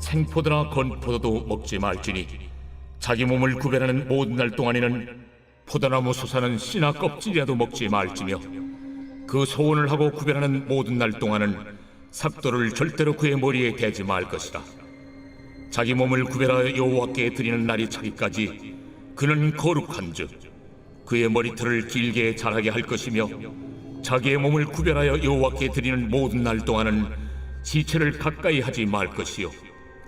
생포도나 건포도도 먹지 말지니 자기 몸을 구별하는 모든 날 동안에는 포도나무 솟아는 씨나 껍질이라도 먹지 말지며 그 소원을 하고 구별하는 모든 날 동안은 삭도를 절대로 그의 머리에 대지 말 것이다. 자기 몸을 구별하여 여호와께 드리는 날이 차기까지 그는 거룩한즉 그의 머리털을 길게 자라게 할 것이며 자기의 몸을 구별하여 여호와께 드리는 모든 날 동안은 시체를 가까이 하지 말 것이요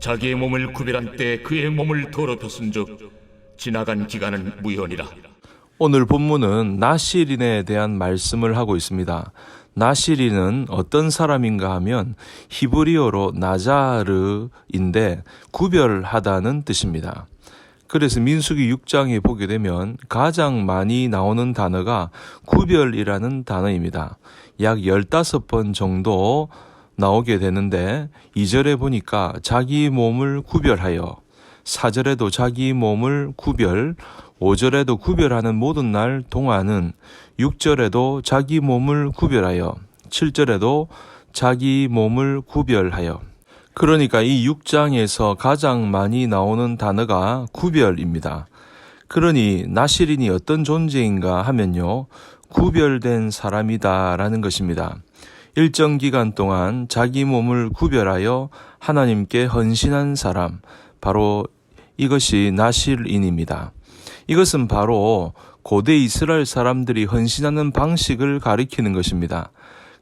자기의 몸을 구별한 때 그의 몸을 더럽혔은즉 지나간 기간은 무효니라 오늘 본문은 나시린에 대한 말씀을 하고 있습니다. 나시린은 어떤 사람인가 하면 히브리어로 나자르인데 구별하다는 뜻입니다. 그래서 민수기 6장에 보게 되면 가장 많이 나오는 단어가 구별이라는 단어입니다. 약 15번 정도 나오게 되는데 2절에 보니까 자기 몸을 구별하여 4절에도 자기 몸을 구별, 5절에도 구별하는 모든 날 동안은 6절에도 자기 몸을 구별하여 7절에도 자기 몸을 구별하여 그러니까 이 6장에서 가장 많이 나오는 단어가 구별입니다. 그러니 나시린이 어떤 존재인가 하면요. 구별된 사람이다라는 것입니다. 일정 기간 동안 자기 몸을 구별하여 하나님께 헌신한 사람, 바로 이것이 나실인입니다. 이것은 바로 고대 이스라엘 사람들이 헌신하는 방식을 가리키는 것입니다.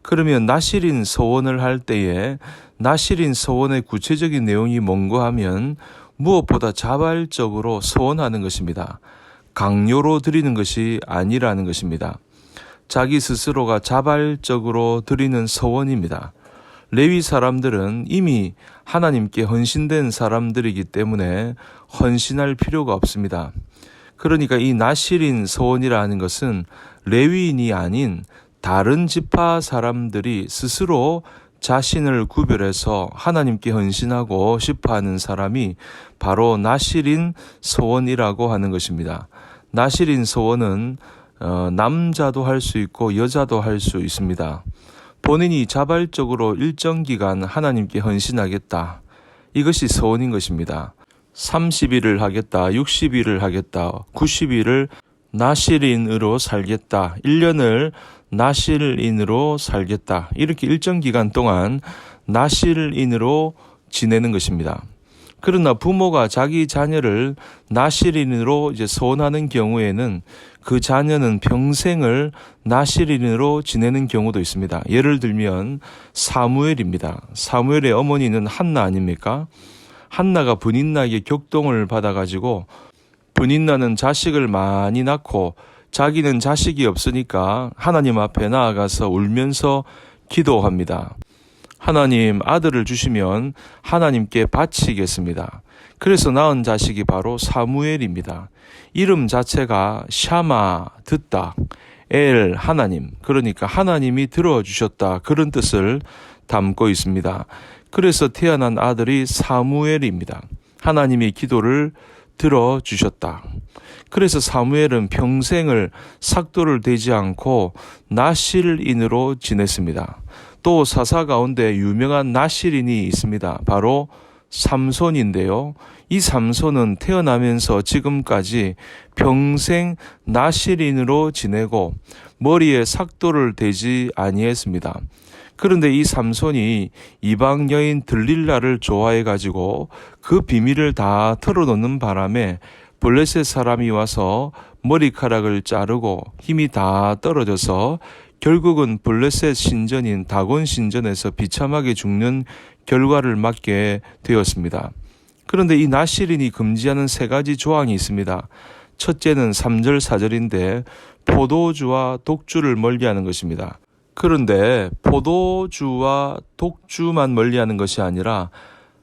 그러면 나실인 서원을 할 때에 나실인 서원의 구체적인 내용이 뭔가 하면 무엇보다 자발적으로 서원하는 것입니다. 강요로 드리는 것이 아니라는 것입니다. 자기 스스로가 자발적으로 드리는 서원입니다. 레위 사람들은 이미 하나님께 헌신된 사람들이기 때문에 헌신할 필요가 없습니다. 그러니까 이 나실인 서원이라는 것은 레위인이 아닌 다른 지파 사람들이 스스로 자신을 구별해서 하나님께 헌신하고 싶어 하는 사람이 바로 나실인 서원이라고 하는 것입니다. 나실인 서원은 어, 남자도 할 수 있고 여자도 할 수 있습니다. 본인이 자발적으로 일정 기간 하나님께 헌신하겠다. 이것이 서원인 것입니다. 30일을 하겠다, 60일을 하겠다, 90일을 나실인으로 살겠다, 1년을 나실인으로 살겠다. 이렇게 일정 기간 동안 나실인으로 지내는 것입니다. 그러나 부모가 자기 자녀를 나실인으로 이제 소원하는 경우에는 그 자녀는 평생을 나실인으로 지내는 경우도 있습니다. 예를 들면 사무엘입니다. 사무엘의 어머니는 한나 아닙니까? 한나가 분인나에게 격동을 받아가지고 분인나는 자식을 많이 낳고 자기는 자식이 없으니까 하나님 앞에 나아가서 울면서 기도합니다. 하나님 아들을 주시면 하나님께 바치겠습니다. 그래서 낳은 자식이 바로 사무엘입니다. 이름 자체가 샤마 듣다 엘 하나님 그러니까 하나님이 들어주셨다 그런 뜻을 담고 있습니다. 그래서 태어난 아들이 사무엘입니다. 하나님의 기도를 들어 주셨다. 그래서 사무엘은 평생을 삭도를 대지 않고 나실인으로 지냈습니다. 또 사사 가운데 유명한 나실인이 있습니다. 바로 삼손인데요. 이 삼손은 태어나면서 지금까지 평생 나실인으로 지내고 머리에 삭도를 대지 아니했습니다. 그런데 이 삼손이 이방 여인 들릴라를 좋아해 가지고 그 비밀을 다 털어놓는 바람에 블레셋 사람이 와서 머리카락을 자르고 힘이 다 떨어져서 결국은 블레셋 신전인 다곤 신전에서 비참하게 죽는 결과를 맞게 되었습니다. 그런데 이 나시린이 금지하는 세 가지 조항이 있습니다. 첫째는 3절 4절인데 포도주와 독주를 멀리하는 것입니다. 그런데 포도주와 독주만 멀리하는 것이 아니라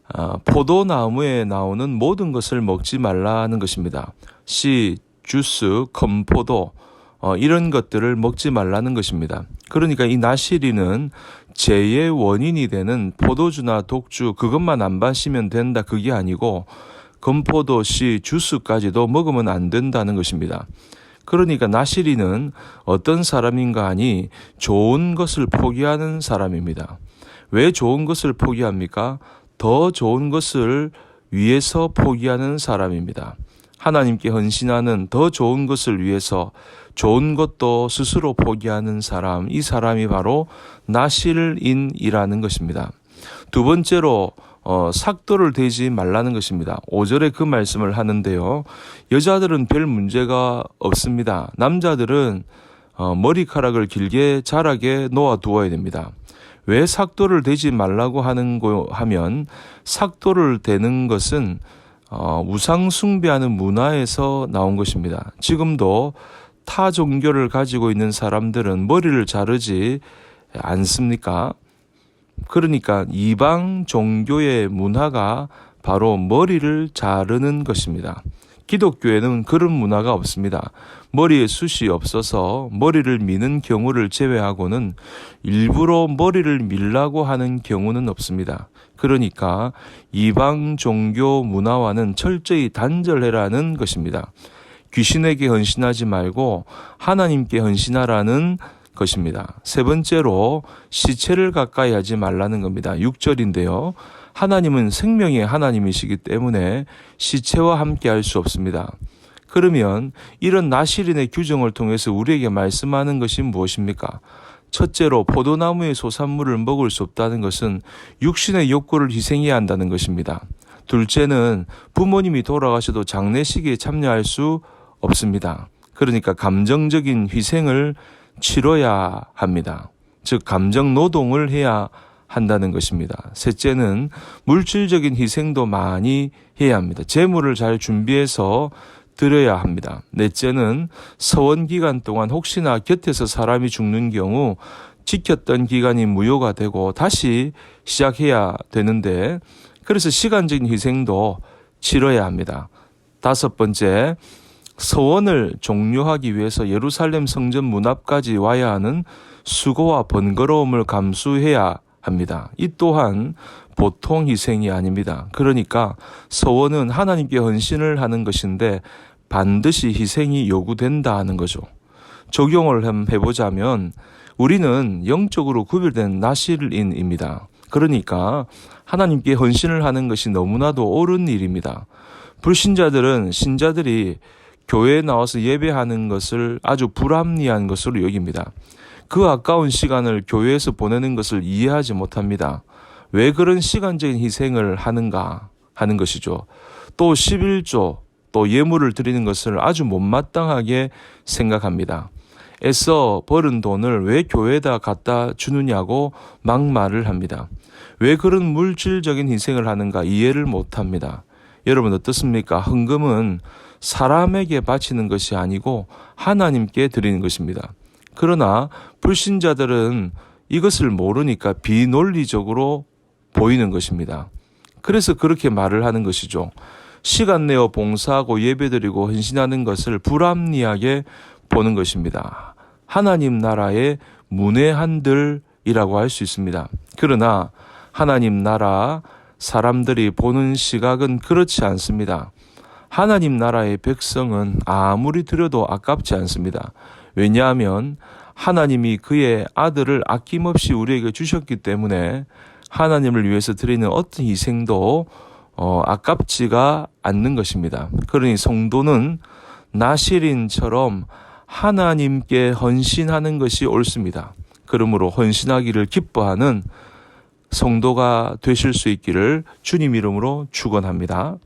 아, 포도나무에 나오는 모든 것을 먹지 말라는 것입니다. 씨, 주스, 건포도 어, 이런 것들을 먹지 말라는 것입니다. 그러니까 이 나시리는 죄의 원인이 되는 포도주나 독주 그것만 안 마시면 된다 그게 아니고 건포도, 씨, 주스까지도 먹으면 안 된다는 것입니다. 그러니까 나시리는 어떤 사람인가 하니 좋은 것을 포기하는 사람입니다. 왜 좋은 것을 포기합니까? 더 좋은 것을 위해서 포기하는 사람입니다. 하나님께 헌신하는 더 좋은 것을 위해서 좋은 것도 스스로 포기하는 사람, 이 사람이 바로 나실인이라는 것입니다. 두 번째로 어, 삭도를 대지 말라는 것입니다. 5절에 그 말씀을 하는데요. 여자들은 별 문제가 없습니다. 남자들은 어, 머리카락을 길게 자라게 놓아 두어야 됩니다. 왜 삭도를 대지 말라고 하는 거 하면 삭도를 대는 것은 어, 우상 숭배하는 문화에서 나온 것입니다. 지금도 타 종교를 가지고 있는 사람들은 머리를 자르지 않습니까? 그러니까 이방 종교의 문화가 바로 머리를 자르는 것입니다. 기독교에는 그런 문화가 없습니다. 머리에 숱이 없어서 머리를 미는 경우를 제외하고는 일부러 머리를 밀라고 하는 경우는 없습니다. 그러니까 이방 종교 문화와는 철저히 단절해라는 것입니다. 귀신에게 헌신하지 말고 하나님께 헌신하라는 것입니다. 세 번째로 시체를 가까이 하지 말라는 겁니다. 6절인데요. 하나님은 생명의 하나님이시기 때문에 시체와 함께 할 수 없습니다. 그러면 이런 나시린의 규정을 통해서 우리에게 말씀하는 것이 무엇입니까? 첫째로 포도나무의 소산물을 먹을 수 없다는 것은 육신의 욕구를 희생해야 한다는 것입니다. 둘째는 부모님이 돌아가셔도 장례식에 참여할 수 없습니다. 그러니까 감정적인 희생을 치러야 합니다. 즉, 감정 노동을 해야 한다는 것입니다. 셋째는 물질적인 희생도 많이 해야 합니다. 재물을 잘 준비해서 드려야 합니다. 넷째는 서원 기간 동안 혹시나 곁에서 사람이 죽는 경우 지켰던 기간이 무효가 되고 다시 시작해야 되는데 그래서 시간적인 희생도 치러야 합니다. 다섯 번째, 서원을 종료하기 위해서 예루살렘 성전 문 앞까지 와야 하는 수고와 번거로움을 감수해야 합니다. 이 또한 보통 희생이 아닙니다. 그러니까 서원은 하나님께 헌신을 하는 것인데 반드시 희생이 요구된다 하는 거죠. 적용을 해보자면 우리는 영적으로 구별된 나실인입니다. 그러니까 하나님께 헌신을 하는 것이 너무나도 옳은 일입니다. 불신자들은 신자들이 교회에 나와서 예배하는 것을 아주 불합리한 것으로 여깁니다. 그 아까운 시간을 교회에서 보내는 것을 이해하지 못합니다. 왜 그런 시간적인 희생을 하는가 하는 것이죠. 또 11조, 또 예물을 드리는 것을 아주 못마땅하게 생각합니다. 애써 벌은 돈을 왜 교회에다 갖다 주느냐고 막말을 합니다. 왜 그런 물질적인 희생을 하는가 이해를 못합니다. 여러분 어떻습니까? 헌금은 사람에게 바치는 것이 아니고 하나님께 드리는 것입니다. 그러나 불신자들은 이것을 모르니까 비논리적으로 보이는 것입니다. 그래서 그렇게 말을 하는 것이죠. 시간 내어 봉사하고 예배드리고 헌신하는 것을 불합리하게 보는 것입니다. 하나님 나라의 문외한들이라고 할 수 있습니다. 그러나 하나님 나라 사람들이 보는 시각은 그렇지 않습니다. 하나님 나라의 백성은 아무리 들여도 아깝지 않습니다. 왜냐하면 하나님이 그의 아들을 아낌없이 우리에게 주셨기 때문에 하나님을 위해서 드리는 어떤 희생도 어, 아깝지가 않는 것입니다. 그러니 성도는 나시린처럼 하나님께 헌신하는 것이 옳습니다. 그러므로 헌신하기를 기뻐하는 성도가 되실 수 있기를 주님 이름으로 축원합니다.